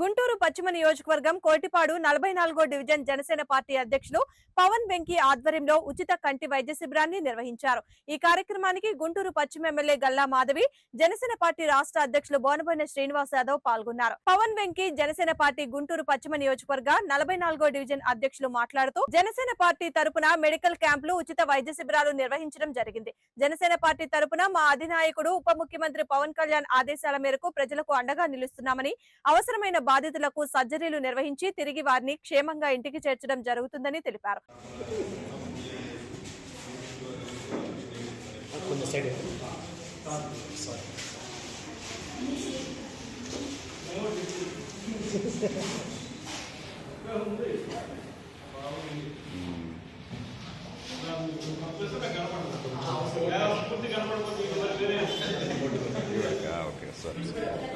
గుంటూరు పశ్చిమ నియోజకవర్గం కోటిపాడు నలభై నాలుగో డివిజన్ జనసేన పార్టీ అధ్యక్షులు పవన్ వెంకీ ఆధ్వర్యంలో ఉచిత కంటి వైద్య శిబిరాన్ని నిర్వహించారు. ఈ కార్యక్రమానికి గుంటూరు పశ్చిమ ఎమ్మెల్యే గల్లా మాధవి జనసేన పార్టీ రాష్ట్ర అధ్యక్షులు బోనబోయిన శ్రీనివాస్ యాదవ్ పాల్గొన్నారు. పవన్ వెంకీ జనసేన పార్టీ గుంటూరు పశ్చిమ నియోజకవర్గ నలభై నాలుగో డివిజన్ అధ్యక్షులు మాట్లాడుతూ జనసేన పార్టీ తరపున మెడికల్ క్యాంపులు ఉచిత వైద్య శిబిరాలు నిర్వహించడం జరిగింది. జనసేన పార్టీ తరపున మా అధినాయకుడు ఉప ముఖ్యమంత్రి పవన్ కళ్యాణ్ ఆదేశాల మేరకు ప్రజలకు అండగా నిలుస్తున్నామని అవసరమైన బాధితులకు సర్జరీలు నిర్వహించి తిరిగి వారిని క్షేమంగా ఇంటికి చేర్చడం జరుగుతుందని తెలిపారు. కొంచెం సైడ్ ఓకే. సార్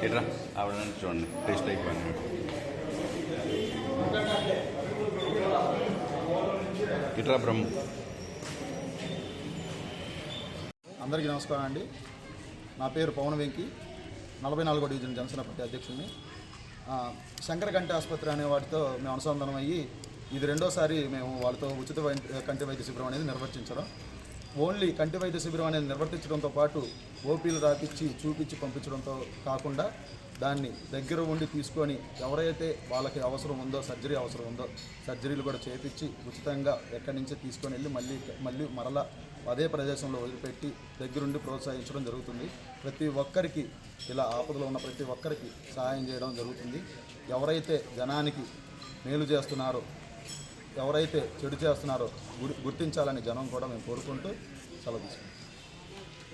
ఇట్రా ఆవిడ చూడండి. టేస్ట్ అయిపోయింది ఇట్రా బ్రహ్మ? అందరికీ నమస్కారం అండి. నా పేరు పవన్ వెంకి. నలభై నాలుగో డివిజన్ జనసేన పార్టీ అధ్యక్షుడిని. శంకర కంటి ఆసుపత్రి అనే వాటితో మేము అనుసంధానం అయ్యి ఇది రెండోసారి మేము వాళ్ళతో ఉచిత వై- కంటి వైద్య శిబిరం అనేది నిర్వర్తించడం ఓన్లీ కంటి వైద్య శిబిరం అనేది నిర్వర్తించడంతో పాటు ఓపీలు రాపిచ్చి చూపించి పంపించడంతో కాకుండా దాన్ని దగ్గర ఉండి తీసుకొని ఎవరైతే వాళ్ళకి అవసరం ఉందో సర్జరీ అవసరం ఉందో సర్జరీలు కూడా చేపించి ఉచితంగా ఎక్కడి నుంచి తీసుకొని వెళ్ళి మళ్ళీ మళ్ళీ మరలా అదే ప్రదేశంలో వదిలిపెట్టి దగ్గరుండి ప్రోత్సహించడం జరుగుతుంది. ప్రతి ఒక్కరికి ఇలా ఆపదలో ఉన్న ప్రతి ఒక్కరికి సహాయం చేయడం జరుగుతుంది. ఎవరైతే జనానికి మేలు చేస్తున్నారో ఎవరైతే చెడు చేస్తున్నారో గుర్తించాలని జనం కూడా మేము కోరుకుంటూ సెలవు తీసుకుంటాం